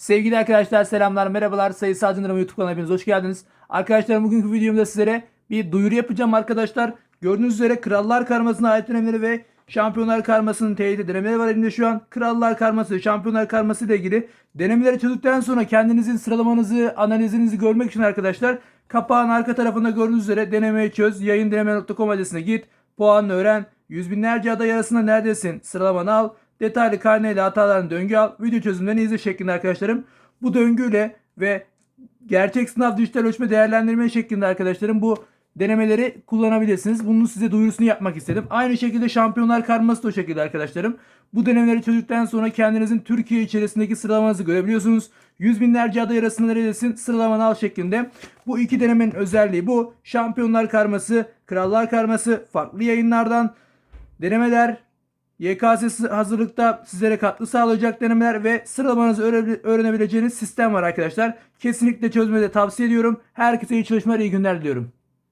Sevgili arkadaşlar selamlar merhabalar sayısal Cınırım YouTube kanalına hepiniz hoş geldiniz. Arkadaşlar bugünkü videomda sizlere bir duyuru yapacağım arkadaşlar. Gördüğünüz üzere Krallar Karması'na ait dönemleri ve Şampiyonlar Karması'nın teyit denemeleri var elimde şu an. Krallar Karması Şampiyonlar Karması ile ilgili denemeleri çözdükten sonra kendinizin sıralamanızı, analizinizi görmek için arkadaşlar kapağın arka tarafında gördüğünüz üzere denemeyi çöz, yayın deneme.com adresine git, puanını öğren, yüz binlerce aday arasında neredesin, sıralamanı al, detaylı karneyle hatalarını döngü al, video çözümlerini izle şeklinde arkadaşlarım. Bu döngüyle ve gerçek sınav dijital ölçme değerlendirme şeklinde arkadaşlarım bu denemeleri kullanabilirsiniz. Bunun size duyurusunu yapmak istedim. Aynı şekilde şampiyonlar karması da o şekilde arkadaşlarım. Bu denemeleri çözdükten sonra kendinizin Türkiye içerisindeki sıralamanızı görebiliyorsunuz. Yüz binlerce aday arasında neredesin sıralamanı al şeklinde. Bu iki denemenin özelliği bu. Şampiyonlar karması, krallar karması farklı yayınlardan denemeler, YKS hazırlıkta sizlere katkı sağlayacak denemeler ve sıralamanızı öğre- öğrenebileceğiniz sistem var arkadaşlar. Kesinlikle çözmede tavsiye ediyorum. Herkese iyi çalışmalar, iyi günler diliyorum.